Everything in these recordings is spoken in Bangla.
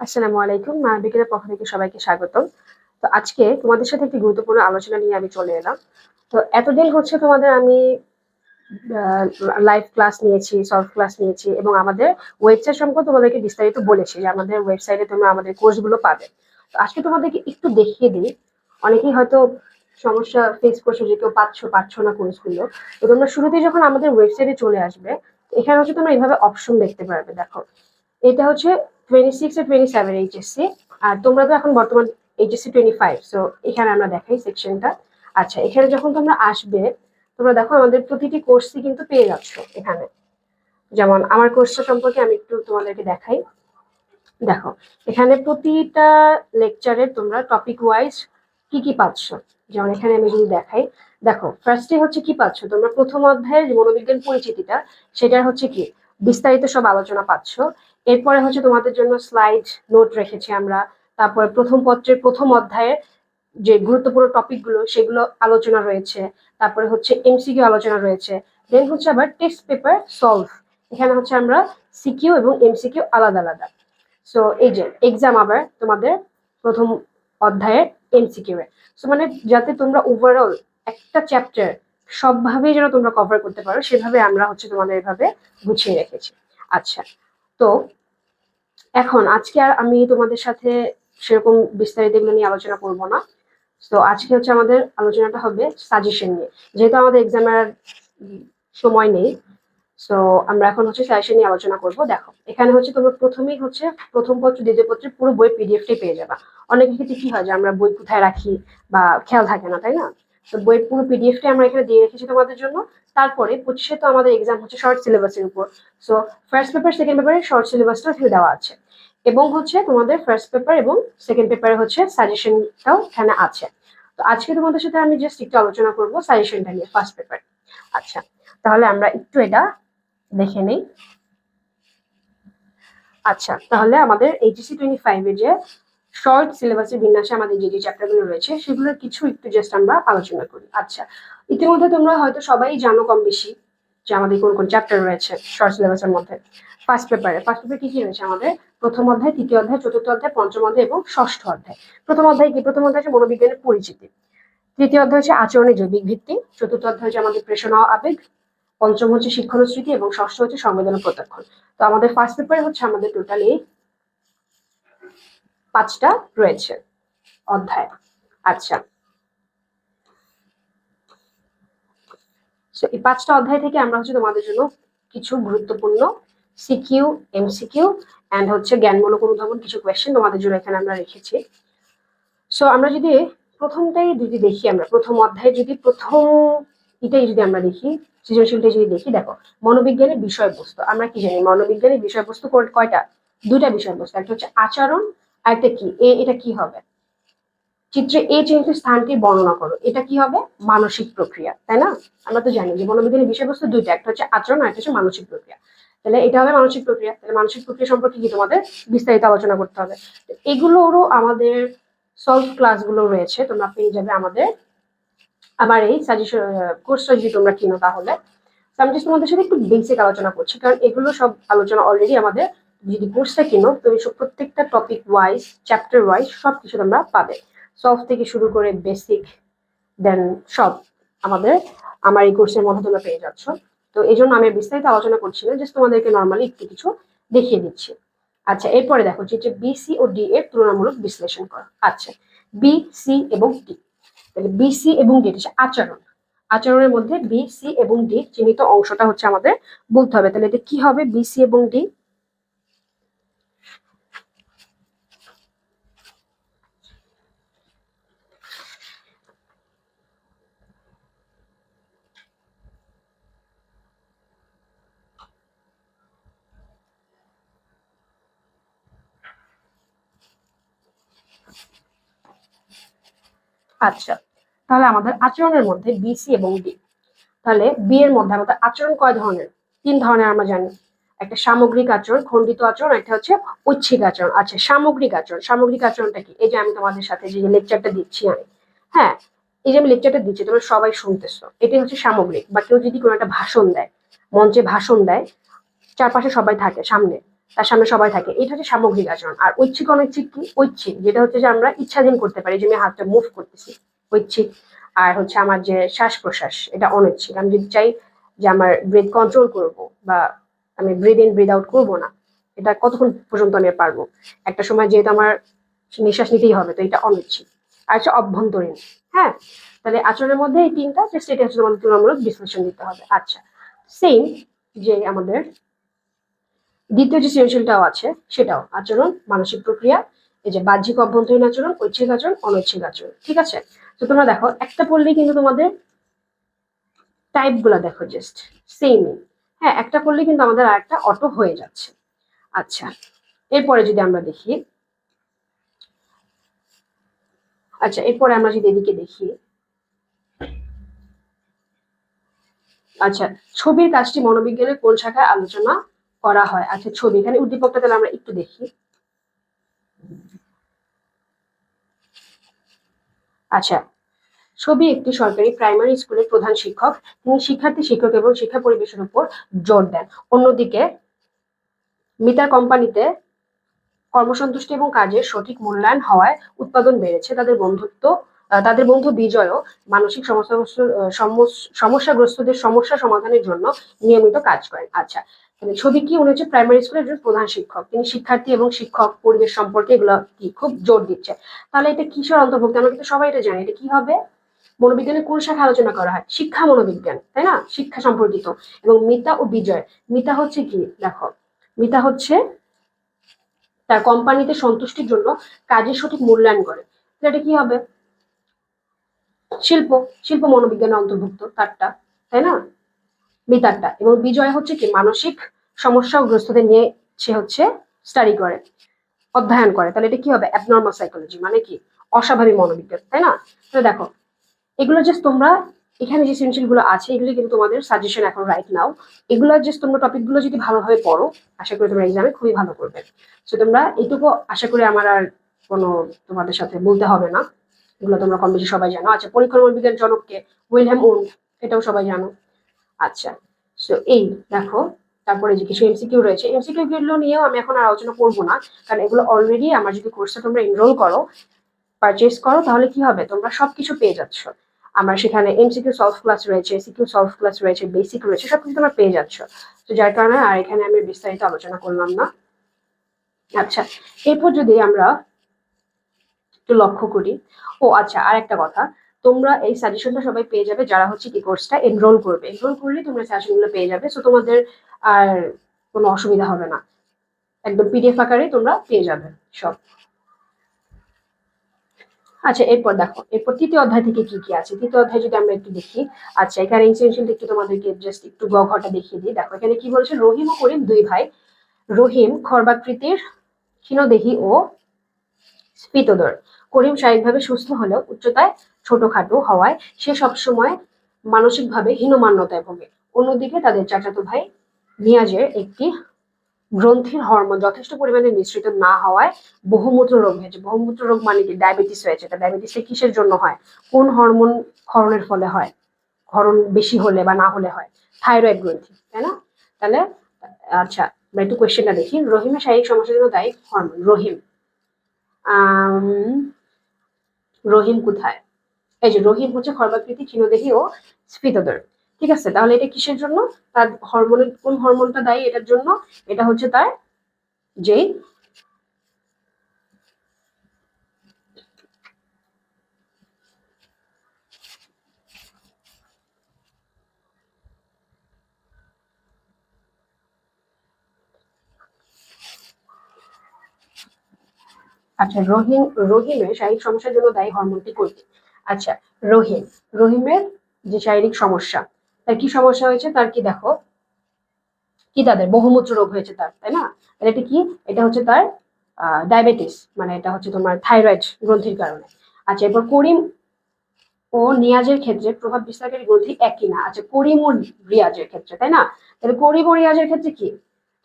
আসসালামু আলাইকুম মানবিকের পক্ষ থেকে সবাইকে স্বাগতম। তো আজকে তোমাদের সাথে একটি গুরুত্বপূর্ণ আলোচনা নিয়ে আমি চলে এলাম। তো এতদিন হচ্ছে তোমাদের আমি লাইভ ক্লাস নিয়েছি সলভ ক্লাস নিয়েছি এবং আমাদের ওয়েবসাইট সম্পর্কে তোমাদেরকে বিস্তারিত বলেছি, যে আমাদের ওয়েবসাইটে তোমরা আমাদের কোর্সগুলো পাবে। তো আজকে তোমাদেরকে একটু দেখিয়ে দিই, অনেকেই হয়তো সমস্যা ফেস করছ যে কেউ পাচ্ছ পাচ্ছ না কোর্সগুলো তো তোমরা শুরুতেই যখন আমাদের ওয়েবসাইটে চলে আসবে, এখানে হচ্ছে তোমরা এইভাবে অপশন দেখতে পারবে, দেখো। এটা হচ্ছে টোয়েন্টি সিক্স আর টোয়েন্টি সেভেন এইচএসসি আর তোমরা তো এখন বর্তমান এইচএসসি টোয়েন্টি ফাইভ সো এখানে আমরা দেখাই সেকশনটা আচ্ছা এখানে যখন তোমরা আসবে, তোমরা দেখো আমাদের প্রতিটি কোর্সই কিন্তু পেয়ে যাচ্ছ এখানে। যেমন আমার কোর্সটা সম্পর্কে আমি একটু তোমাদেরকে দেখাই। দেখো, এখানে প্রতিটা লেকচারের তোমরা টপিক ওয়াইজ কি কি পাচ্ছ? যেমন এখানে আমি যদি দেখাই, দেখো ফার্স্টে হচ্ছে কি পাচ্ছ? তোমরা প্রথম অধ্যায়ের মনোবিজ্ঞান পরিচিতিটা, সেটার হচ্ছে কি? বিস্তারিত সব আলোচনা পাচ্ছ। এরপরে হচ্ছে তোমাদের জন্য স্লাইড নোট রেখেছি আমরা। তারপরে প্রথম পত্রের প্রথম অধ্যায়ের যে গুরুত্বপূর্ণ টপিকগুলো সেগুলো আলোচনা রয়েছে। তারপরে হচ্ছে এমসিকিউ আলোচনা রয়েছে। দেন হচ্ছে আবার টেস্ট পেপার সলভ এখানে হচ্ছে আমরা সিকিউ এবং এমসিকিউ আলাদা আলাদা। সো এই যে এক্সাম আবার তোমাদের প্রথম অধ্যায়ের এমসিকিউ এ। সো মানে যাতে তোমরা ওভারঅল একটা চ্যাপ্টার সবভাবেই যেন তোমরা কভার করতে পারো, সেভাবে আমরা হচ্ছে তোমাদের এভাবে গুছিয়ে রেখেছি। আচ্ছা তো এখন আজকে আর আমি তোমাদের সাথে সেরকম বিস্তারিত এগুলো নিয়ে আলোচনা করব না। তো আজকে হচ্ছে আমাদের আলোচনাটা হবে সাজেশন নিয়ে। যেহেতু আমাদের এক্সামের সময় নেই সো আমরা এখন হচ্ছে সাজেশন নিয়ে আলোচনা করব। দেখো, এখানে হচ্ছে তোমরা প্রথমেই হচ্ছে প্রথম পত্র, দ্বিতীয় পত্রের পুরো বই পিডিএফটাই পেয়ে যাবা। অনেক ক্ষেত্রে কি হয় যে আমরা বই কোথায় রাখি বা খেয়াল থাকে না, তাই না? তো বইয়ের পুরো পিডিএফটাই আমরা এখানে দিয়ে রেখেছি তোমাদের জন্য। তারপরে পঁচিশে তো আমাদের এক্সাম হচ্ছে শর্ট সিলেবাসের উপর। সো ফার্স্ট পেপার সেকেন্ড পেপারে শর্ট সিলেবাসটা এখানে দেওয়া আছে। এবং হচ্ছে তোমাদের ফার্স্ট পেপার এবং সেকেন্ড পেপারে হচ্ছে সাজেশনটাও এখানে আছে। তো আজকে তোমাদের সাথে আমি জাস্ট একটু আলোচনা করব সাজেশনটা নিয়ে ফার্স্ট পেপার আচ্ছা তাহলে আমরা একটু এটা দেখে নেই। আচ্ছা তাহলে আমাদের এইচএসসি টোয়েন্টি ফাইভে যে শর্ট সিলেবাসের বিন্যাসে আমাদের যে যে চ্যাপ্টারগুলো রয়েছে সেগুলোর কিছু একটু জাস্ট আমরা আলোচনা করি। আচ্ছা ইতিমধ্যে তোমরা হয়তো সবাই জানো কম বেশি যে আমাদের কোন কোন চ্যাপ্টার রয়েছে শর্ট সিলেবাসের মধ্যে। ফার্স্ট পেপারে ফার্স্ট পেপারে কি কি রয়েছে আমাদের? প্রথম অধ্যায়, তৃতীয় অধ্যায়, চতুর্থ অধ্যায়, পঞ্চম অধ্যায় এবং ষষ্ঠ অধ্যায়। প্রথম অধ্যায় কি? প্রথম অধ্যায় হচ্ছে মনোবিজ্ঞানের পরিচিতি। তৃতীয় অধ্যায় হচ্ছে আচরণের জৈবিক ভিত্তি। চতুর্থ অধ্যায় হচ্ছে আমাদের প্রেষণা আবেগ। পঞ্চম হচ্ছে শিক্ষণ স্মৃতি এবং ষষ্ঠ হচ্ছে সংবেদন প্রত্যক্ষণ তো আমাদের ফার্স্ট পেপারে হচ্ছে আমাদের টোটালি পাঁচটা রয়েছে অধ্যায়। আচ্ছা। এই পাঁচটা অধ্যায় থেকে আমরা হচ্ছে তোমাদের জন্য কিছু গুরুত্বপূর্ণ সিকিউ, এমসিকিউ অ্যান্ড হচ্ছে জ্ঞানমূলক অনুধাবন কিছু কোয়েশ্চেন তোমাদের জন্য এখানে আমরা রেখেছি। সো আমরা যদি প্রথমটাই যদি দেখি আমরা, প্রথম অধ্যায়ে যদি প্রথম এটাই যদি আমরা দেখি সৃজনশীলটা যদি দেখি, দেখো, মনোবিজ্ঞানের বিষয়বস্তু। আমরা কি জানি? মনোবিজ্ঞানের বিষয়বস্তু কয়টা? দুইটা বিষয়বস্তু। একটা হচ্ছে আচরণ একটা কি? এ, এটা কি হবে? চিত্রে এ চিহ্নিত স্থানটি বর্ণনা করো, এটা কি হবে? মানসিক প্রক্রিয়া, তাই না? আমরা তো জানি যে মনোবিজ্ঞানের বিষয়বস্তু দুইটা, একটা হচ্ছে আচরণ আর একটা হচ্ছে মানসিক প্রক্রিয়া। তাহলে এটা হবে মানসিক প্রক্রিয়া। তাহলে মানসিক প্রক্রিয়া সম্পর্কে কি তোমাদের বিস্তারিত আলোচনা করতে হবে? এগুলোরও আমাদের সলভ ক্লাসগুলো রয়েছে, তোমরা পেয়ে যাবে আমাদের আমার এই সাজেশন কোর্সটা যদি তোমরা কিনো তাহলে। আমি just তোমাদের সাথে একটু বেসিক আলোচনা করছি, কারণ এগুলো সব আলোচনা অলরেডি আমাদের যদি কোর্সটা কিনো তুমি সব প্রত্যেকটা টপিক ওয়াইজ চ্যাপ্টার ওয়াইজ সব কিছু তোমরা পাবে। সলভ থেকে শুরু করে বেসিক দেন সব আমাদের, আমার এই কোর্সের মধ্যে তোমরা পেয়ে যাচ্ছ। তো এই জন্য আমি বিস্তারিত আলোচনা করছি না জাস্ট তোমাদেরকে নর্মালি একটু কিছু দেখিয়ে দিচ্ছি। আচ্ছা এরপরে দেখো, যে বি সি ও ডি এর তুলনামূলক বিশ্লেষণ করো। আচ্ছা বি সি এবং ডি তাহলে বি সি এবং ডি আচরণ। আচরণের মধ্যে বি সি এবং ডি চিহ্নিত অংশটা হচ্ছে আমাদের বলতে হবে। তাহলে এটা কি হবে? বি সি এবং ডি আচ্ছা তাহলে আমাদের আচরণের মধ্যে বি সি এবং ডি তাহলে বি এর মধ্যে আমাদের আচরণ কয় ধরনের? তিন ধরনের আমরা জানি। একটা সামগ্রিক আচরণ, খণ্ডিত আচরণ, একটা হচ্ছে ঐচ্ছিক আচরণ। আচ্ছা সামগ্রিক আচরণ, সামগ্রিক আচরণটা কি? এই যে আমি তোমাদের সাথে যে লেকচারটা দিচ্ছি আমি হ্যাঁ? এই যে আমি লেকচারটা দিচ্ছি, তোমরা সবাই শুনতেছো। এটাই হচ্ছে সামগ্রিক। বা কেউ যদি কোনো একটা ভাষণ দেয়, মঞ্চে ভাষণ দেয়, চারপাশে সবাই থাকে, সামনে। তার সামনে সবাই থাকে। এটা হচ্ছে সামগ্রিক আচরণ। আর ঐচ্ছিক, অনৈচ্ছিক কি? ঐচ্ছিক, যেটা হচ্ছে যে আমরা ইচ্ছাধীন করতে পারি যে আমি হাতটা মুভ করতেছি। ঐচ্ছিক। আর হচ্ছে আমার যে শ্বাস প্রশ্বাস এটা অনৈচ্ছিক। আমি যদি চাই যে আমার ব্রেথ কন্ট্রোল করব বা আমি ব্রিদ ইন ব্রিদ আউট করব না, এটা কতক্ষণ পর্যন্ত আমি পারব? একটা সময় যেহেতু আমার নিঃশ্বাস নিতেই হবে, তো এটা অনৈচ্ছিক। আর হচ্ছে অভ্যন্তরীণ। হ্যাঁ? তাহলে আচরণের মধ্যে এই তিনটা যে স্টেটে হচ্ছে আমাদের তুলনামূলক বিশ্লেষণ দিতে হবে। আচ্ছা। সেম যে আমাদের দ্বিতীয় যে সৃজনশীলটাও আছে, সেটাও আচরণ, মানসিক প্রক্রিয়া, এই যে বাহ্যিক অভ্যন্তরীণ আচরণ, ঐচ্ছিক আচরণ, অনৈচ্ছিক আচরণ, ঠিক আছে? তো তোমরা দেখো, একটা পড়লেই কিন্তু তোমাদের টাইপগুলা দেখো জাস্ট সেম হ্যাঁ একটা করলে কিন্তু আমাদের আর একটা অটো হয়ে যাচ্ছে। আচ্ছা এরপরে যদি আমরা দেখি আচ্ছা এরপরে আমরা যদি এদিকে দেখি আচ্ছা ছবির কাজটি মনোবিজ্ঞানের কোন শাখায় আলোচনা করা হয়। আচ্ছা ছবি। এখানে উদ্দীপকটা তাহলে আমরা একটু দেখি। আচ্ছা ছবি একটি সরকারি প্রাইমারি স্কুলের প্রধান শিক্ষক। তিনি শিক্ষার্থী, শিক্ষক এবং শিক্ষা পরিবেশের উপর জোর দেন। অন্যদিকে মিতার কোম্পানিতে কর্মসন্তুষ্টি এবং কাজের সঠিক মূল্যায়ন হওয়ায় উৎপাদন বেড়েছে। তাদের বন্ধুত্ব তাদের বন্ধু বিজয়ও মানসিক সমস্যাগ্রস্ত সমস্যাগ্রস্তদের সমস্যা সমাধানের জন্য নিয়মিত কাজ করেন। আচ্ছা তাহলে ছবি কি, উনি হচ্ছে প্রাইমারি স্কুলের একজন প্রধান শিক্ষক। তিনি শিক্ষার্থী এবং শিক্ষক পরিবেশ সম্পর্কে এগুলো কি খুব জোর দিচ্ছে। তাহলে এটা কিসের অন্তর্ভুক্ত? আমরা কিন্তু সবাই এটা জানি। এটা কি হবে? মনোবিজ্ঞানের কোন শাখা আলোচনা করা হয়? শিক্ষা মনোবিজ্ঞান, তাই না? শিক্ষা সম্পর্কিত। এবং মিতা ও বিজয়। মিতা হচ্ছে কি? দেখো, মিতা হচ্ছে তার কোম্পানিতে সন্তুষ্টির জন্য কাজের সঠিক মূল্যায়ন করে। এটা কি হবে? শিল্প শিল্প মনোবিজ্ঞানের অন্তর্ভুক্ত তারটা, তাই না? মিতারটা এবং বিজয় হচ্ছে কি, মানসিক সমস্যাগ্রস্তদের নিয়ে সে হচ্ছে স্টাডি করে, অধ্যয়ন করে। তাহলে এটা কি হবে? অ্যাবনর্মাল সাইকোলজি মানে কি? অস্বাভাবিক মনোবিজ্ঞান, তাই না? তাহলে দেখো, এগুলো জাস্ট তোমরা এখানে যে সৃজনশীলগুলো আছে, এগুলো কিন্তু তোমাদের সাজেশন এখন রাইট নাও এগুলো জাস্ট তোমরা টপিকগুলো যদি ভালোভাবে পড়ো, আশা করি তোমরা এক্সামে খুবই ভালো করবে। সো তোমরা এইটুকু আশা করি আমার আর কোনো তোমাদের সাথে বলতে হবে না। এগুলো তোমরা কম বেশি সবাই জানো। আচ্ছা পরিক্রমা বিজ্ঞান জনককে উইলহ্যাম উন্ড এটাও সবাই জানো। আচ্ছা সো এই দেখো, তারপরে যে কিছু এমসিকিউ রয়েছে এমসিকিউ গুলো নিয়েও আমি এখন আর আলোচনা করব না, কারণ এগুলো অলরেডি আমার যদি কোর্সটা তোমরা এনরোল করো পারচেস করো, তাহলে কি হবে? তোমরা সবকিছু পেয়ে যাচ্ছ। আমার সেখানে এমসিকিউ সলভ ক্লাস রয়েছে সিকিউ সলভ ক্লাস রয়েছে বেসিক রয়েছে, সবকিছু তোমরা পেয়ে যাচ্ছ। তো যার কারণে আর এখানে আমি বিস্তারিত আলোচনা করলাম না। আচ্ছা এরপর যদি আমরা একটু লক্ষ্য করি, ও আচ্ছা আর একটা কথা তোমরা এই সাজেশনটা সবাই পেয়ে যাবে যারা হচ্ছে কি কোর্সটা এনরোল করবে। এনরোল করলে তোমরা সাজেশনগুলো পেয়ে যাবে। সো তোমাদের আর কোনো অসুবিধা হবে না। একদম পিডিএফ আকারে তোমরা পেয়ে যাবে সব। আচ্ছা এরপর দেখো, এরপর তৃতীয় অধ্যায় থেকে কি কি আছে? তৃতীয় অধ্যায় যদি আমরা একটু দেখি আচ্ছা এখানে ইনসিডেন্ট একটু তোমাদেরকে জাস্ট একটু গ দেখিয়ে দিই। দেখো, এখানে কি বলছে? রহিম ও করিম দুই ভাই। রহিম খর্বাকৃতির ক্ষীণদেহী ও স্ফীতদর। করিম শারীরিকভাবে সুস্থ হলেও উচ্চতায় ছোটখাটো হওয়ায় সে সবসময় মানসিকভাবে হীনমান্যতায় ভোগে। অন্যদিকে তাদের চাচাতো ভাই নিয়াজের একটি গ্রন্থির হরমোন যথেষ্ট পরিমাণে নিঃসৃত না হওয়ায় বহুমূত্র রোগ হয়েছে। বহুমূত্র রোগ মানে কি? ডায়াবেটিস হয়েছে। তা ডায়াবেটিসটা কিসের জন্য হয়? কোন হরমোন ক্ষরণের ফলে হয়? ক্ষরণ বেশি হলে বা না হলে হয়? থাইরয়েড গ্রন্থি, তাই না? তাহলে আচ্ছা একটু কোয়েশ্চেনটা দেখি। রহিমের শারীরিক সমস্যার জন্য দায়ী হরমোন। রহিম রহিম কোথায়? এই যে রহিম হচ্ছে খর্বাকৃতি ক্ষীণদেহী ও স্ফীতদর। ঠিক আছে? তাহলে এটা কিসের জন্য? তার হরমোনের কোন হরমোনটা দায়ী এটার জন্য? এটা হচ্ছে তার যে আচ্ছা রহিম, রহিমের শারীরিক সমস্যার জন্য দায়ী হরমোনটি কোনটি? আচ্ছা রহিম। রহিমের যে শারীরিক সমস্যা, তার কি সমস্যা হয়েছে? তার কি দেখো, কি তাদের? বহুমূত্র রোগ হয়েছে তার, তাই না? এটা কি? এটা হচ্ছে তার ডায়াবেটিস মানে এটা হচ্ছে তোমার থাইরয়েড গ্রন্থির কারণে। আচ্ছা এরপর করিম ও নিয়াজের ক্ষেত্রে প্রভাব বিস্তারকারী গ্রন্থি একই না। আচ্ছা করিম ও রিয়াজের ক্ষেত্রে, তাই না? তাহলে করিম ও রিয়াজের ক্ষেত্রে কি?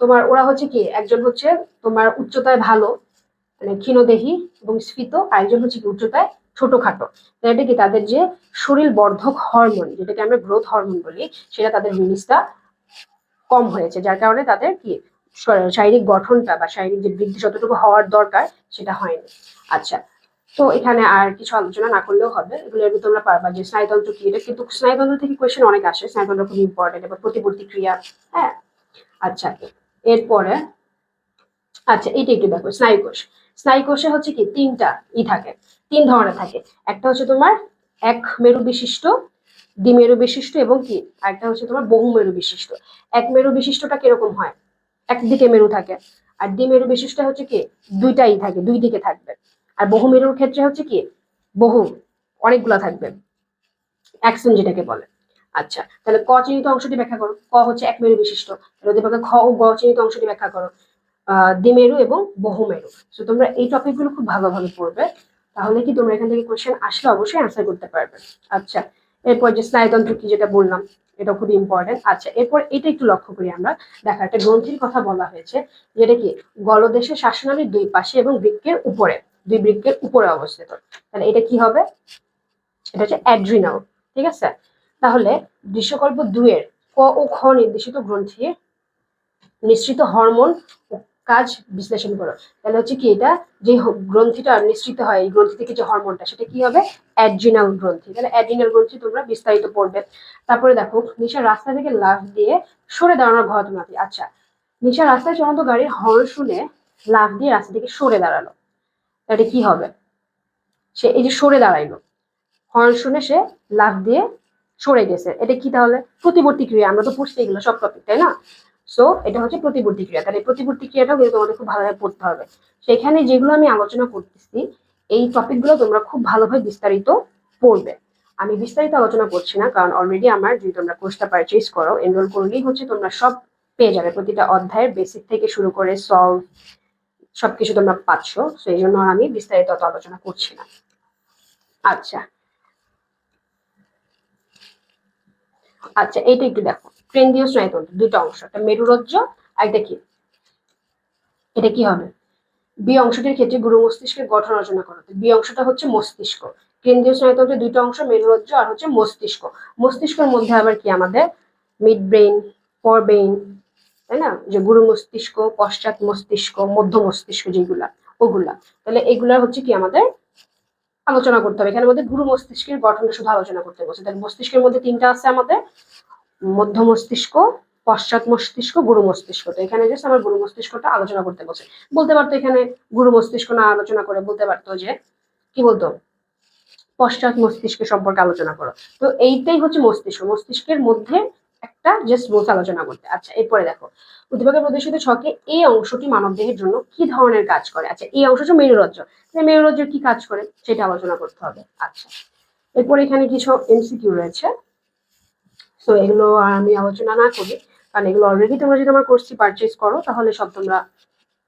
তোমার, ওরা হচ্ছে কি? একজন হচ্ছে তোমার উচ্চতায় ভালো মানে ক্ষীণদেহী এবং স্ফীত আর একজন হচ্ছে কি উচ্চতায় ছোটখাটো। এটা কি তাদের যে শরীর বর্ধক হরমোন যেটাকে আমরা গ্রোথ হরমোন বলি, সেটা তাদের রিলিজটা কম হয়েছে, যার কারণে তাদের কি শারীরিক গঠনটা বা শারীরিক যে বৃদ্ধি যতটুকু হওয়ার দরকার, সেটা হয়নি। আচ্ছা তো এখানে আর কিছু আলোচনা না করলেও হবে, এগুলো এগুলো তোমরা পারবা যে স্নায়ুতন্ত্র কি এটা, কিন্তু স্নায়ুতন্ত্র থেকে কোয়েশ্চেন অনেক আসে, স্নায়ুতন্ত্র খুব ইম্পর্টেন্ট এবার প্রতিবর্তী ক্রিয়া হ্যাঁ? আচ্ছা এরপরে আচ্ছা এইটা একটু দেখো স্নায়ুকোষ স্নায়ুকোষে হচ্ছে কি, তিনটা ই থাকে, তিন ধরনের থাকে। একটা হচ্ছে তোমার এক মেরু বিশিষ্ট দ্বিমেরু বিশিষ্ট এবং কি, আরেকটা হচ্ছে তোমার বহু মেরু বিশিষ্ট এক মেরু বিশিষ্টটা কীরকম হয়? একদিকে মেরু থাকে, আর দ্বিমেরু বিশিষ্ট হচ্ছে কি, দুইটাই থাকে, দুই দিকে থাকবে। আর বহু মেরুর ক্ষেত্রে হচ্ছে কি, বহু, অনেকগুলা থাকবে। অ্যাকশন যেটাকে বলে। আচ্ছা তাহলে ক চিহ্নিত অংশটি ব্যাখ্যা করো। ক হচ্ছে এক মেরু বিশিষ্ট তাহলে খ ও গ চিহ্নিত অংশটি ব্যাখ্যা করো। দ্বিমেরু এবং বহুমেরু। তো তোমরা এই টপিকগুলো খুব ভালোভাবে পড়বে। তাহলে কি তোমরা এখান থেকে কোশ্চেন আসলে অবশ্যই অ্যান্সার করতে পারবে। আচ্ছা এরপর যে স্নায়ুতন্ত্র কি যেটা বললাম এটা খুবই ইম্পর্টেন্ট আচ্ছা এরপর এটা একটু লক্ষ্য করি আমরা। দেখা, একটা গ্রন্থির কথা বলা হয়েছে, যেটা কি গলদেশের শ্বাসনালীর দুই পাশে এবং বৃক্ষের উপরে, দুই বৃক্ষের উপরে অবস্থিত। তাহলে এটা কি হবে? এটা হচ্ছে অ্যাড্রিনাল, ঠিক আছে? তাহলে দৃশ্যকল্প দুয়ের ক ও খ নির্দেশিত গ্রন্থির নিঃসৃত হরমোন ও কাজ বিশ্লেষণ করো। তাহলে হচ্ছে কি এটা? যে গ্রন্থিটা নিঃসৃত হয়, এই গ্রন্থি থেকে যে হরমোনটা, সেটা কি হবে? অ্যাড্রিনাল গ্রন্থি। তাহলে অ্যাড্রিনাল গ্রন্থি তোমরা বিস্তারিত পড়বে। তারপরে দেখো, নিশা রাস্তা থেকে লাফ দিয়ে সরে দাঁড়ানোর ঘটনাটি আচ্ছা নিশা রাস্তায় চলন্ত গাড়ির হর্ন শুনে লাফ দিয়ে রাস্তা থেকে সরে দাঁড়াল। তাহলে কি হবে? সে এই যে সরে দাঁড়াইলো। হর্ন শুনে সে লাফ দিয়ে সরে গেছে। এটা কি তাহলে? প্রতিবর্তী ক্রিয়া। আমরা তো পড়ছি এগুলো সব টপিক তাই না? সো এটা হচ্ছে প্রতিবর্তী ক্রিয়া। তাহলে প্রতিবর্তী ক্রিয়াটাও কিন্তু তোমাদের খুব ভালোভাবে পড়তে হবে। সেখানে যেগুলো আমি আলোচনা করতেছি, এই টপিকগুলো তোমরা খুব ভালোভাবে বিস্তারিত পড়বে। আমি বিস্তারিত আলোচনা করছি না, কারণ অলরেডি আমার যদি তোমরা কোর্সটা পারচেজ করো এনরোল করলেই হচ্ছে তোমরা সব পেয়ে যাবে। প্রতিটা অধ্যায়ের বেসিক থেকে শুরু করে সলভ সবকিছু তোমরা পাচ্ছ। তো এই জন্য আমি বিস্তারিত অত আলোচনা করছি না। আচ্ছা। আচ্ছা এইটা একটু দেখো। কেন্দ্রীয় স্নায়ুতন্ত্র দুটো অংশ, একটা মেরুরজ্জ আর একটা কি? এটা কি হবে? বি অংশটির ক্ষেত্রে গুরু মস্তিষ্কের গঠন রচনা করো। বি অংশটা হচ্ছে মস্তিষ্ক। কেন্দ্রীয় স্নায়ুতন্ত্রের দুটো অংশ, মেরুরজ্জ আর হচ্ছে মস্তিষ্ক। মস্তিষ্কের মধ্যে আবার কি আমাদের? মিড ব্রেন ফর ব্রেন তাই না? যে গুরু মস্তিষ্ক, পশ্চাৎ মস্তিষ্ক, মধ্য মস্তিষ্ক যেগুলা, ওগুলা। তাহলে এগুলা হচ্ছে কি আমাদের? আলোচনা করতে হবে। এখানে আমাদের গুরু মস্তিষ্কের গঠনটা শুধু আলোচনা করতে বলছে তাহলে মস্তিষ্কের মধ্যে তিনটা আছে আমাদের। মধ্য মস্তিষ্ক, পশ্চাৎ মস্তিষ্ক, গুরু মস্তিষ্ক। তো এখানে জাস্ট আমার গুরু মস্তিষ্কটা আলোচনা করতে বলছে। বলতে পারতো এখানে গুরু মস্তিষ্ক না আলোচনা করে, বলতে পারতো যে, কি বলতো? পশ্চাৎ মস্তিষ্ক সম্পর্কে আলোচনা করো। তো এইটাই হচ্ছে মস্তিষ্ক। মস্তিষ্কের মধ্যে একটা জাস্ট বলছে আলোচনা করতে। আচ্ছা এরপরে দেখো। উদ্দীপকের প্রদর্শিত ছকে এই অংশটি মানবদেহের জন্য কি ধরনের কাজ করে? আচ্ছা এই অংশ হচ্ছে মেরুরজ্জ। মেরুরজ্জের কি কাজ করে? সেটা আলোচনা করতে হবে। আচ্ছা এরপর এখানে কিছু এমসিকিউ রয়েছে। তো এগুলো আর আমি আলোচনা না করি। কারণ এগুলো অলরেডি তোমরা যদি আমার কোর্সটি পারচেজ করো, তাহলে সব তোমরা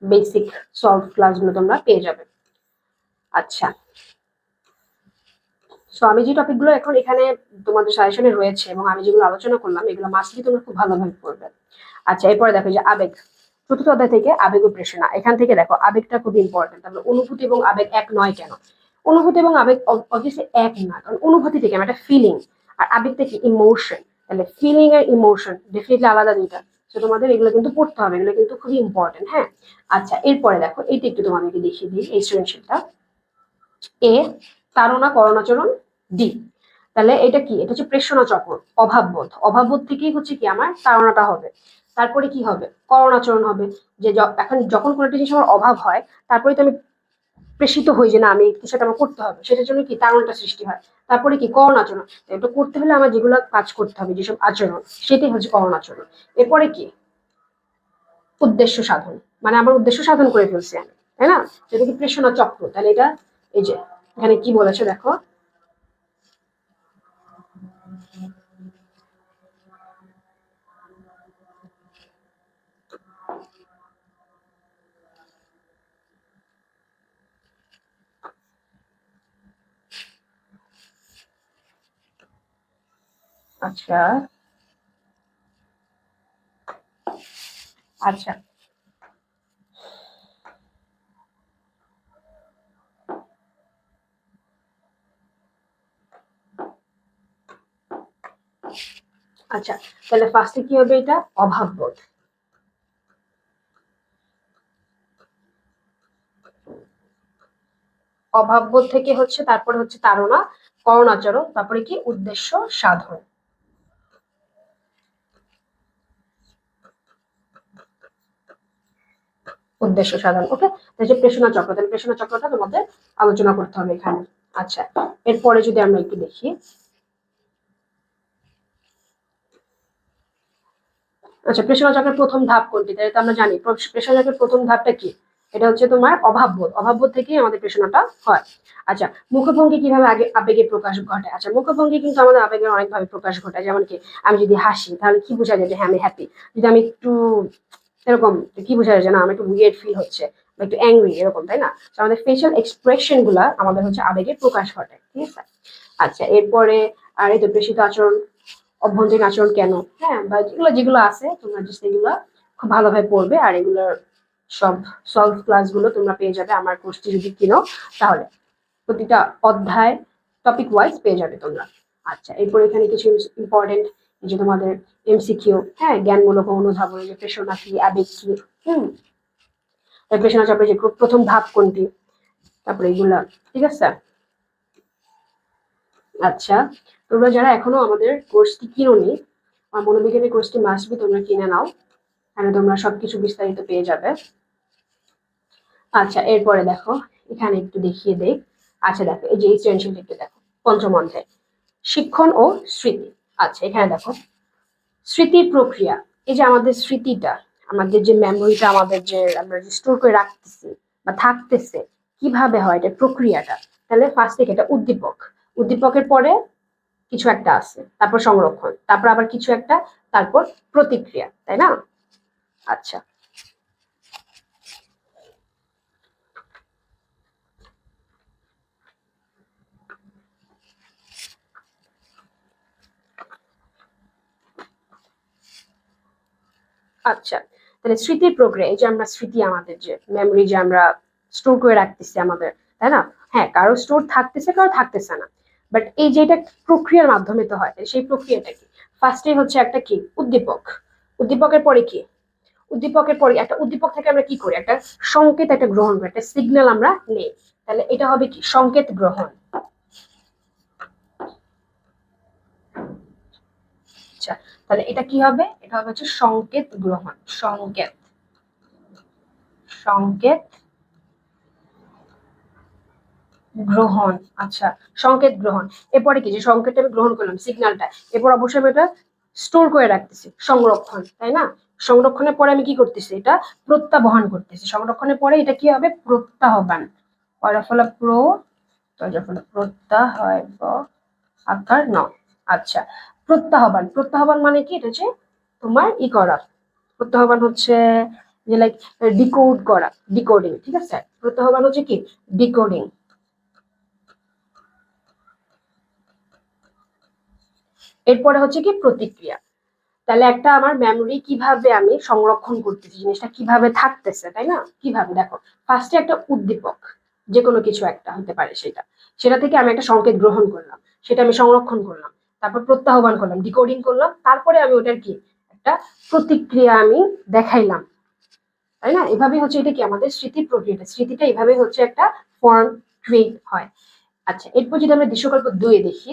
বেসিক সলভ ক্লাসগুলো তোমরা পেয়ে যাবে। আচ্ছা। সো আমি যে টপিকগুলো এখন এখানে তোমাদের সাজেশনে রয়েছে এবং আমি যেগুলো আলোচনা করলাম, এগুলো মাস্টলি তোমরা খুব ভালোভাবে পড়বে। আচ্ছা এরপরে দেখো যে আবেগ। চতুর্থ অধ্যায় থেকে আবেগ ও প্রেষণা এখান থেকে দেখো, আবেগটা খুব ইম্পর্টেন্ট তারপরে অনুভূতি এবং আবেগ এক নয় কেন? অনুভূতি এবং আবেগ অবভিয়াসলি এক না। কারণ অনুভূতি থেকে একটা ফিলিং আর আবেগটা কি? ইমোশন তাহলে ফিলিং আর ইমোশন ডেফিনেটলি আলাদা দুইটা। তো তোমাদের এগুলো কিন্তু পড়তে হবে, এগুলো কিন্তু খুবই ইম্পর্টেন্ট হ্যাঁ? আচ্ছা এরপরে দেখো, এইটা একটু তোমাদেরকে দেখিয়ে দিই, এই সৃজনশীলটা। এ, তারণা করণাচরণ ডি তাহলে এটা কি? এটা হচ্ছে প্রেষণা চক্র, অভাববোধ। অভাববোধ থেকেই হচ্ছে কি আমার? তাড়নাটা হবে। তারপরে কি হবে? করণাচরণ হবে। যে এখন যখন কোনো একটা জিনিস আমার অভাব হয়, তারপরে তো আমি প্রেষিত হই যে না, আমি সেটা আমার করতে হবে। সেটার জন্য কি তাড়নটা সৃষ্টি হয়? তারপরে কি করণ আচরণ? এটা করতে হলে আমার যেগুলো কাজ করতে হবে, যেসব আচরণ, সেটাই হচ্ছে করণ আচরণ। এরপরে কি? উদ্দেশ্য সাধন। মানে আমার উদ্দেশ্য সাধন করে ফেলছি আমি, তাই না? যেটা কি প্রেষণা চক্র, তাহলে এটা এই যে, এখানে কি বলেছে দেখো? আচ্ছা। আচ্ছা। আচ্ছা তাহলে ফার্স্টে কি হবে এটা? অভাব বোধ। অভাববোধ থেকে হচ্ছে, তারপর হচ্ছে তারা করণাচরণ তারপরে কি? উদ্দেশ্য সাধন। উদ্দেশ্য সাধন ওকে যে প্রেষণা চক্র, তাহলে প্রেষণা চক্রটা তোমাদের আলোচনা করতে হবে এখানে। আচ্ছা এরপরে যদি আমরা একটু দেখি। আচ্ছা প্রেষণা চক্রের প্রথম ধাপ কোনটি? তাই তো আমরা জানি প্রেষণা চক্রের প্রথম ধাপটা কি? এটা হচ্ছে তোমার অভাববোধ। অভাববোধ থেকেই আমাদের প্রেষণাটা হয়। আচ্ছা মুখভঙ্গি কীভাবে আগে আবেগের প্রকাশ ঘটে? আচ্ছা মুখভঙ্গি কিন্তু আমাদের আবেগের অনেকভাবে প্রকাশ ঘটায়। যেমন কি, আমি যদি হাসি, তাহলে কি বোঝা যায় যে হ্যাঁ আমি হ্যাপি যদি আমি একটু এরকম কি বোঝা যাচ্ছে না, আমার একটু উইয়ার্ড ফিল হচ্ছে বা একটু অ্যাংরি এরকম, তাই না? আমাদের ফেশিয়াল এক্সপ্রেশনগুলা আমাদের হচ্ছে আবেগের প্রকাশ ঘটে, ঠিক আছে? আচ্ছা এরপরে, আর এই তো আচরণ, অভ্যন্তরীণ আচরণ কেন? হ্যাঁ বা যেগুলো যেগুলো আছে, তোমরা সেগুলো খুব ভালোভাবে পড়বে, আর এগুলোর সব সলভ ক্লাসগুলো তোমরা পেয়ে যাবে আমার কোর্সটি যদি কিনো, তাহলে। প্রতিটা অধ্যায় টপিক ওয়াইজ পেয়ে যাবে তোমরা। আচ্ছা এরপর এখানে কিছু ইম্পর্টেন্ট যে তোমাদের এমসিকিউ হ্যাঁ জ্ঞানমূলক অনুধাবন যে প্রেষণা কি আবেগ কি, হুম। প্রেষণা চাপে যে প্রথম ধাপ কোনটি, তারপরে এগুলা, ঠিক আছে? আচ্ছা তোমরা যারা এখনও আমাদের কোর্সটি কিনোনি আমার মনোবিজ্ঞানের কোর্সটি মাসবি তোমরা কিনে নাও এখানে তোমরা সবকিছু বিস্তারিত পেয়ে যাবে। আচ্ছা এরপরে দেখো, এখানে একটু দেখিয়ে দেই। আচ্ছা দেখো, এই যে এই সৃজনশীল একটু দেখো, পঞ্চম অধ্যায়, শিক্ষণ ও স্মৃতি। আচ্ছা এখানে দেখো। স্মৃতির প্রক্রিয়া, এই যে আমাদের স্মৃতিটা, আমাদের যে মেমোরিটা আমাদের যে আমরা স্টোর করে রাখতেছি বা থাকতেছে, কীভাবে হয় এটা প্রক্রিয়াটা? তাহলে ফার্স্ট থেকে এটা উদ্দীপক। উদ্দীপকের পরে কিছু একটা আছে, তারপর সংরক্ষণ, তারপর আবার কিছু একটা, তারপর প্রতিক্রিয়া, তাই না? আচ্ছা। আচ্ছা তাহলে স্মৃতির প্রক্রিয়া এই যে আমরা স্মৃতি আমাদের যে মেমোরি যে আমরা স্টোর করে রাখতেছি আমাদের, তাই না? হ্যাঁ কারও স্টোর থাকতেছে, কারও থাকতেছে না। বাট এই যে এটা প্রক্রিয়ার মাধ্যমে তো হয় সেই প্রক্রিয়াটা কি? ফার্স্টে হচ্ছে একটা কি? উদ্দীপক। উদ্দীপকের পরে কি? উদ্দীপকের পরে একটা উদ্দীপক থেকে আমরা কি করি? একটা সংকেত একটা গ্রহণ করি, একটা সিগন্যাল আমরা নেই। তাহলে এটা হবে কি? সংকেত গ্রহণ। আচ্ছা তাহলে এটা কি হবে? এটা হবে হচ্ছে সংকেত গ্রহণ। সংকেত। সংকেত গ্রহণ। আচ্ছা সংকেত গ্রহণ। এরপরে কি? যে সংকেতটা আমি গ্রহণ করলাম সিগন্যালটা এরপর অবশ্যই আমি এটা স্টোর করে রাখতেছি, সংরক্ষণ, তাই না? সংরক্ষণের পরে আমি কি করতেছি? এটা প্রত্যাবহন করতেছি। সংরক্ষণের পরে এটা কি হবে? প্রত্যাহ্বান। পরাফলা প্রো যখন প্রত্যাহয় আকার ন। আচ্ছা প্রত্যাহ্বান। প্রত্যাহ্বান মানে কি? এটা হচ্ছে তোমার ই করা। প্রত্যাহ্বান হচ্ছে যে লাইক ডিকোড করা ডিকোডিং ঠিক আছে? প্রত্যাহ্বান হচ্ছে কি? ডিকোডিং এরপরে হচ্ছে কি? প্রতিক্রিয়া। তাহলে একটা আমার মেমোরি কীভাবে আমি সংরক্ষণ করতেছি, জিনিসটা কীভাবে থাকতেছে, তাই না? কীভাবে? দেখো ফার্স্টে একটা উদ্দীপক যে কোনো কিছু একটা হতে পারে সেটা। সেটা থেকে আমি একটা সংকেত গ্রহণ করলাম, সেটা আমি সংরক্ষণ করলাম। তারপর প্রত্যাহ্বান করলাম ডিকোডিং করলাম, তারপরে আমি ওটার কি, একটা প্রতিক্রিয়া আমি দেখাইলাম। তাই না? এভাবে হচ্ছে এটা কি, আমাদের স্মৃতির প্রক্রিয়াটা, স্মৃতিটা এভাবে হচ্ছে একটা ফর্ম ক্রিয়েট হয়। আচ্ছা এরপর যদি আমরা দৃশ্যকল্প দুয়ে দেখি,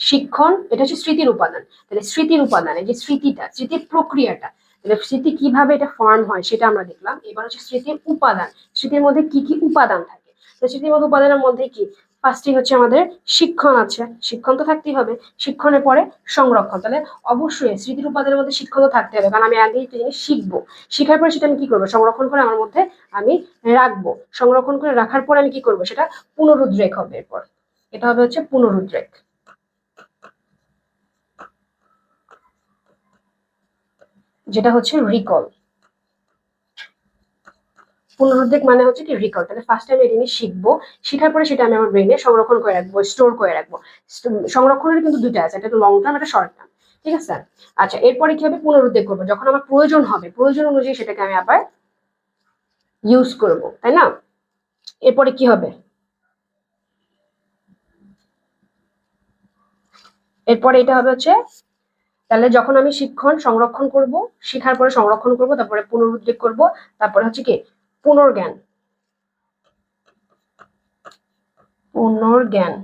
শিক্ষণ, এটা হচ্ছে স্মৃতির উপাদান। তাহলে স্মৃতির উপাদান যে স্মৃতিটা, স্মৃতির প্রক্রিয়াটা, তাহলে স্মৃতি কীভাবে এটা ফর্ম হয় সেটা আমরা দেখলাম। এবার হচ্ছে স্মৃতির উপাদান, স্মৃতির মধ্যে কি কি উপাদান থাকে? তো স্মৃতির মধ্যে উপাদানের মধ্যে কি ফার্স্টে হচ্ছে আমাদের শিক্ষণ আছে। শিক্ষণ তো থাকতেই হবে। শিক্ষণের পরে সংরক্ষণ। তাহলে অবশ্যই স্মৃতির উপাদানের মধ্যে শিক্ষণ তো থাকতে হবে। কারণ আমি আগে একটা জিনিস শিখব। শেখার পরে সেটা আমি কি করব? সংরক্ষণ করে আমার মধ্যে আমি রাখব। সংরক্ষণ করে রাখার পরে আমি কি করব? সেটা পুনরুদ্রেক হবে এরপর। এটা হবে হচ্ছে পুনরুদ্রেক। যেটা হচ্ছে রিকল পুনরুদ্বেগ মানে হচ্ছে কি রিকল তাহলে ফার্স্ট টাইম এই জিনিস শিখব, শেখার পরে সেটা আমি আমার ব্রেনে সংরক্ষণ করে রাখব স্টোর করে রাখব। সংরক্ষণের কিন্তু দুইটা আছে একটা লং টার্ম একটা শর্ট টার্ম ঠিক আছে? আচ্ছা এরপরে কি হবে? পুনরুদ্বেগ করব, যখন আমার প্রয়োজন হবে, প্রয়োজন অনুযায়ী সেটাকে আমি আবার ইউজ করব, তাই না? এরপরে কি হবে? এরপরে এটা হবে হচ্ছে, তাহলে যখন আমি শিক্ষণ, সংরক্ষণ করব, শেখার পরে সংরক্ষণ করব, তারপরে পুনরুদ্বেগ করব, তারপরে হচ্ছে কি পুনর্জ্ঞান। পুনর্জ্ঞান।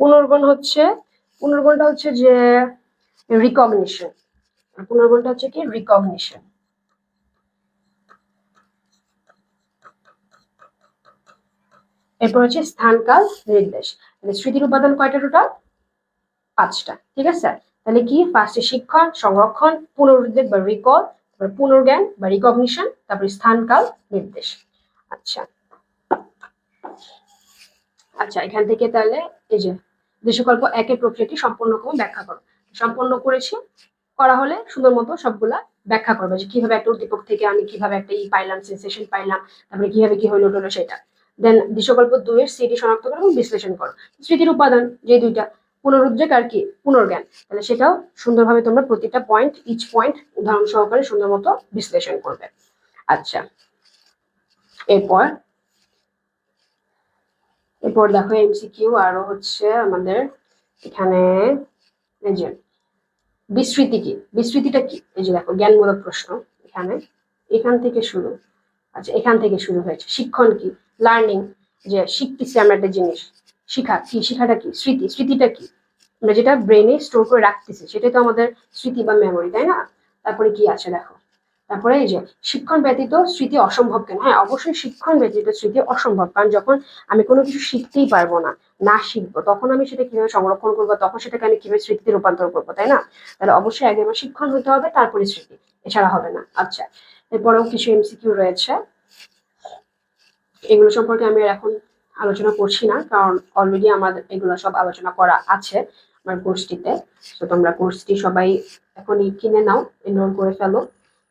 পুনর্গণ হচ্ছে, পুনর্গণটা হচ্ছে যে রিকগনিশন পুনর্গণটা হচ্ছে কি? রিকগনিশন এরপর হচ্ছে স্থান স্থানকাল নির্দেশ। স্মৃতির উপাদান কয়টা টোটাল পাঁচটা। ঠিক আছে? তাহলে কি? ফার্স্টে শিক্ষণ, সংরক্ষণ, পুনরুদ্বেগ বা রিকল তারপর পুনর্জ্ঞান বা রিকগনিশন তারপর স্থানকাল নির্দেশ। আচ্ছা। আচ্ছা এখান থেকে তাহলে এই যে দেশকল্প একের প্রক্রিয়াটি সম্পূর্ণক্রমে ব্যাখ্যা করো। সম্পন্ন করেছি, করা হলে সুন্দর মতো সবগুলা ব্যাখ্যা করবে যে কীভাবে একটা উদ্দীপক থেকে আমি কীভাবে একটা ই পাইলাম সেন্সেশন পাইলাম, তারপরে কীভাবে কি হইল টলো সেটা। দেন দৃশ্যকল্প দুইয়ের স্মৃতি শনাক্ত করো এবং বিশ্লেষণ করো। স্মৃতির উপাদান, যে দুইটা পুনরুদ্রেক আর কি, পুনর্জ্ঞান। তাহলে সেটাও সুন্দরভাবে তোমরা প্রতিটা পয়েন্ট ইচ পয়েন্ট উদাহরণ সহকারে সুন্দর মতো বিশ্লেষণ করবে। আচ্ছা এরপর এরপর দেখো এমসিকিউ আরও হচ্ছে আমাদের এখানে, এই যে বিস্মৃতি কি? বিস্মৃতিটা কি? এই যে দেখো, জ্ঞানমূলক প্রশ্ন এখানে। এখান থেকে শুরু। আচ্ছা এখান থেকে শুরু হয়েছে। শিক্ষণ কি? লার্নিং যে শিখতেছি আমরা একটা জিনিস। শিখা শিখাটা কি, স্মৃতি, স্মৃতিটা কি? আমরা যেটা ব্রেনে স্টোর করে রাখতেছি, সেটাই তো আমাদের স্মৃতি বা মেমোরি তাই না? তারপরে কি আছে দেখো? তারপরে এই যে, শিক্ষণ ব্যতীত স্মৃতি অসম্ভব কেন? হ্যাঁ অবশ্যই শিক্ষণ ব্যতীত স্মৃতি অসম্ভব, কারণ যখন আমি কোনো কিছু শিখতেই পারব না না শিখব, তখন আমি সেটা কীভাবে সংরক্ষণ করব, তখন সেটাকে আমি কীভাবে স্মৃতিতে রূপান্তর করব, তাই না? তাহলে অবশ্যই আগে আমার শিক্ষণ হতে হবে, তারপরে স্মৃতি, এছাড়া হবে না। আচ্ছা এরপরেও কিছু এমসিকিউ রয়েছে। এগুলো সম্পর্কে আমি এখন আলোচনা করছি না, কারণ অলরেডি আমাদের এগুলো সব আলোচনা করা আছে আমার কোর্সটিতে তো তোমরা কোর্সটি সবাই এখনই কিনে নাও এনরোল করে ফেলো,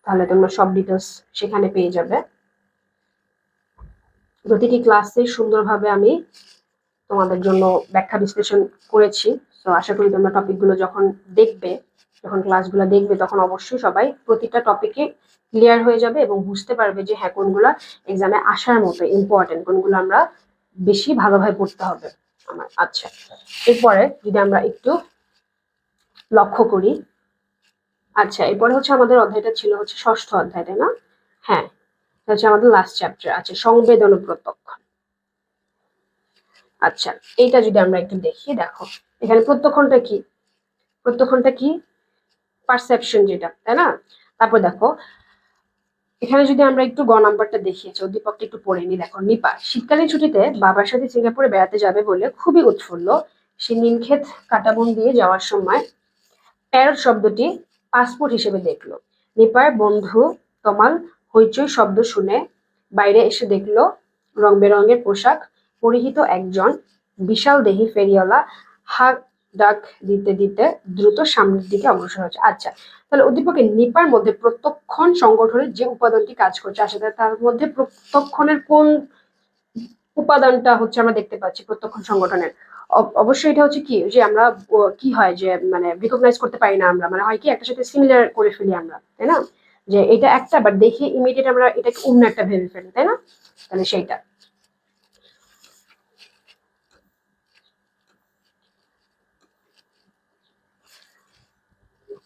তাহলে তোমরা সব ডিটেলস সেখানে পেয়ে যাবে। প্রতিটি ক্লাসে সুন্দরভাবে আমি তোমাদের জন্য ব্যাখ্যা বিশ্লেষণ করেছি। তো আশা করি তোমরা টপিকগুলো যখন দেখবে, যখন ক্লাসগুলো দেখবে, তখন অবশ্যই সবাই প্রতিটা টপিকে ক্লিয়ার হয়ে যাবে এবং বুঝতে পারবে যে হ্যাঁ কোনগুলো এক্সামে আসার মতো ইম্পর্টেন্ট কোনগুলো আমরা বেশি ভালোভাবে পড়তে হবে আমার। আচ্ছা এরপরে যদি আমরা একটু লক্ষ্য করি আচ্ছা এরপরে হচ্ছে আমাদের অধ্যায়টা ছিল হচ্ছে ষষ্ঠ অধ্যায়, তাই না? হ্যাঁ হচ্ছে আমাদের লাস্ট চ্যাপ্টার আছে সংবেদন ও প্রত্যক্ষণ। আচ্ছা এইটা যদি আমরা একটু দেখি, দেখো, এখানে প্রত্যক্ষণটা কি? প্রত্যক্ষণটা কি? পারসেপশন যেটা, তাই না? তারপর দেখো এখানে যদি আমরা একটু গ নাম্বারটা দেখিয়েছি, উদ্দীপকটা একটু পড়ে নি দেখো, নিপা, শীতকালীন ছুটিতে বাবার সাথে সিঙ্গাপুরে বেড়াতে যাবে বলে খুবই উৎফুল্ল। সে নীলক্ষেত কাটাবন দিয়ে যাওয়ার সময় প্যারট শব্দটি পাসপোর্ট হিসেবে দেখল। নিপার বন্ধু তমাল হইচই শব্দ শুনে বাইরে এসে দেখল রং বেরঙের পোশাক পরিহিত একজন বিশাল দেহি ফেরিওয়ালা হাক ডাক দিতে দিতে দ্রুত সামনের দিকে অগ্রসর হচ্ছে। আচ্ছা তাহলে উদ্দীপকের নিপার মধ্যে প্রত্যক্ষণ সংগঠনের যে উপাদানটি কাজ করছে আসলে তার মধ্যে প্রত্যক্ষণের কোন উপাদানটা হচ্ছে আমরা দেখতে পাচ্ছি প্রত্যক্ষণ সংগঠনের? অবশ্যই এটা হচ্ছে কি, যে আমরা কি হয় যে মানে রিকগনাইজ করতে পারি না আমরা মানে হয় কি, একটা সাথে সিমিলার করে ফেলি আমরা, তাই না? যে এটা একটা বাট দেখে ইমিডিয়েট আমরা এটাকে অন্য একটা ভেবে ফেলি, তাই না? তাহলে সেইটা।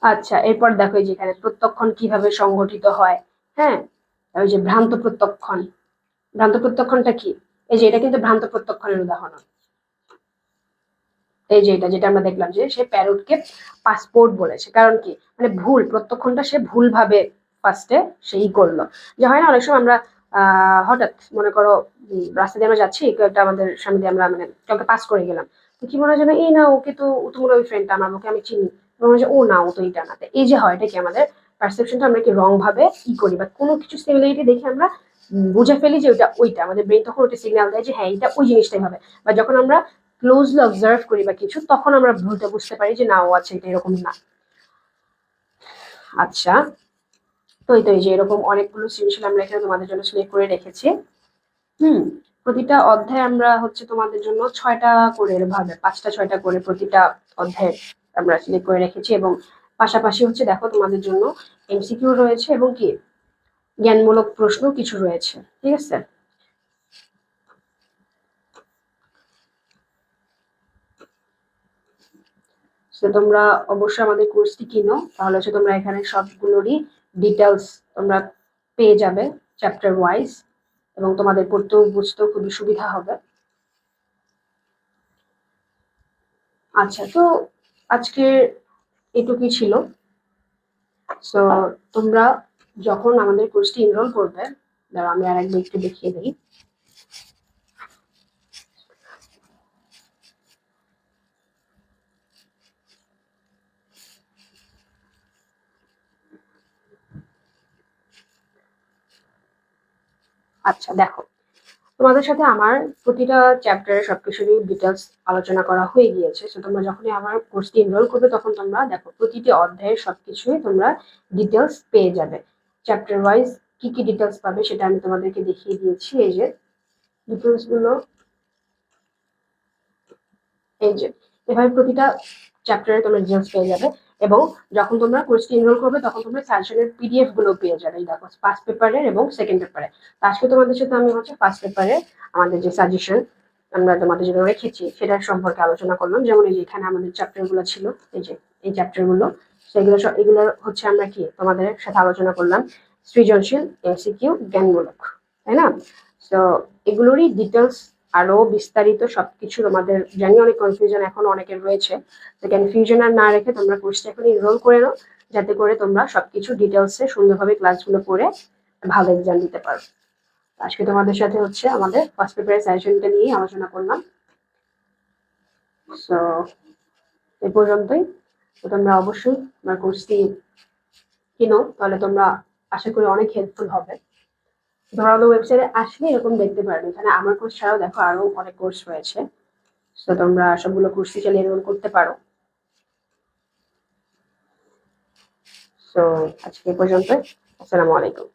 আচ্ছা এরপর দেখো যেখানে প্রত্যক্ষণ কীভাবে সংগঠিত হয় হ্যাঁ? ওই যে ভ্রান্ত প্রত্যক্ষণ। ভ্রান্ত প্রত্যক্ষণটা কি? এই যে এটা কিন্তু ভ্রান্ত প্রত্যক্ষণের উদাহরণ। এই যে এটা, যেটা আমরা দেখলাম যে সে প্যারোটকে পাসপোর্ট বলেছে। কারণ কি? মানে ভুল, প্রত্যক্ষণটা সে ভুলভাবে ফার্স্টে সেই করল। যে হয় না, অনেক সময় আমরা হঠাৎ মনে করো রাস্তা দিয়ে আমরা যাচ্ছি, কেউ একটা আমাদের সামনে দিয়ে আমরা মানে কাউকে পাস করে গেলাম। তো কি মনে হয় যেন, এই না, ওকে তো তোমার ওই ফ্রেন্ডটা আমার ওকে আমি চিনি। মনে ও না, ও তো এইটা না। এই যে হয়, এটা কি আমাদের পারসেপশনটা আমরা কি রং ভাবে ই করি? বা কোনো কিছু সিমিলারিটি দেখে আমরা বুঝে ফেলি যে ওইটা ওইটা। আমাদের ব্রেন তখন ওটা সিগন্যাল দেয় যে হ্যাঁ এটা ওই জিনিসটাই হবে। বা যখন আমরা ক্লোজলি অবজার্ভ করি বা কিছু, তখন আমরা ভুলটা বুঝতে পারি যে, না, ও আছে এটা এরকম না। আচ্ছা তো এই তো এই যে এরকম অনেকগুলো সৃজনশীল আমরা এখানে তোমাদের জন্য সিলেক্ট করে রেখেছি। হুম, প্রতিটা অধ্যায় আমরা হচ্ছে তোমাদের জন্য ছয়টা করে, ভাবে, পাঁচটা, ছয়টা করে প্রতিটা অধ্যায় আমরা সিলেক্ট করে রেখেছি এবং পাশাপাশি হচ্ছে দেখো তোমাদের জন্য এমসিকিউ রয়েছে এবং কি জ্ঞানমূলক প্রশ্ন কিছু রয়েছে, ঠিক আছে? তোমরা অবশ্যই আমাদের কোর্সটি কিনো, তাহলে হচ্ছে তোমরা এখানে সবগুলোরই ডিটেলস তোমরা পেয়ে যাবে চ্যাপ্টার ওয়াইজ এবং তোমাদের পড়তেও বুঝতেও খুবই সুবিধা হবে। আচ্ছা তো আজকে এটুকুই ছিল। সো তোমরা যখন আমাদের কোর্সটি এনরোল করবে, দাঁড়াও, আমি আর একবার একটু দেখিয়ে দিই। আচ্ছা দেখো। তোমাদের সাথে আমার প্রতিটা চ্যাপ্টারের সবকিছুরই ডিটেলস আলোচনা করা হয়ে গিয়েছে। তো তোমরা যখনই আমার কোর্সটি এনরোল করবে, তখন তোমরা দেখো, প্রতিটি অধ্যায়ের সবকিছুই তোমরা ডিটেলস পেয়ে যাবে। চ্যাপ্টার ওয়াইজ কি কি ডিটেলস পাবে সেটা আমি তোমাদেরকে দেখিয়ে দিয়েছি। এই যে ডিটেলসগুলো এই যে, এভাবে প্রতিটা চ্যাপ্টারে তোমরা ডিটেলস পেয়ে যাবে। এবং যখন তোমরা কোর্সটি এনরোল করবে, তখন তোমরা সাজেশনের পিডিএফগুলো পেয়ে যাবে দেখো ফার্স্ট পেপারের এবং সেকেন্ড পেপারে আজকে তোমাদের সাথে আমি হচ্ছে ফার্স্ট পেপারে আমাদের যে সাজেশন আমরা তোমাদের জন্য রেখেছি সেটার সম্পর্কে আলোচনা করলাম। যেমন এই যে এখানে আমাদের চ্যাপ্টারগুলো ছিল, এই যে, এই চ্যাপ্টারগুলো সেগুলো এগুলো হচ্ছে আমরা কি তোমাদের সাথে আলোচনা করলাম, সৃজনশীল, এমসিকিউ, জ্ঞানমূলক, তাই না? তো এগুলোরই ডিটেলস আরও বিস্তারিত সবকিছু তোমাদের জানি অনেক কনফিউশন এখন অনেকের রয়েছে। তো কনফিউশন আর না রেখে তোমরা কোর্সটা এখন এনরোল করে নাও, যাতে করে তোমরা সবকিছু ডিটেলসে সুন্দরভাবে ক্লাসগুলো করে ভালো এক্সাম দিতে পারো। আজকে তোমাদের সাথে হচ্ছে আমাদের ফার্স্ট পেপারের সাজেশনটা নিয়ে আলোচনা করলাম। সো এই পর্যন্তই। তো তোমরা অবশ্যই তোমার কোর্সটি কিনো, তাহলে তোমরা আশা করি অনেক হেল্পফুল হবে। ধরালো ওয়েবসাইটে আসলে এরকম দেখতে পারবে এখানে আমার কোর্স ছাড়াও দেখো আরও অনেক কোর্স রয়েছে। তো তোমরা সবগুলো কোর্সই চালিয়ে এনরোল করতে পারো। সো আজকে পর্যন্ত আসসালামু আলাইকুম।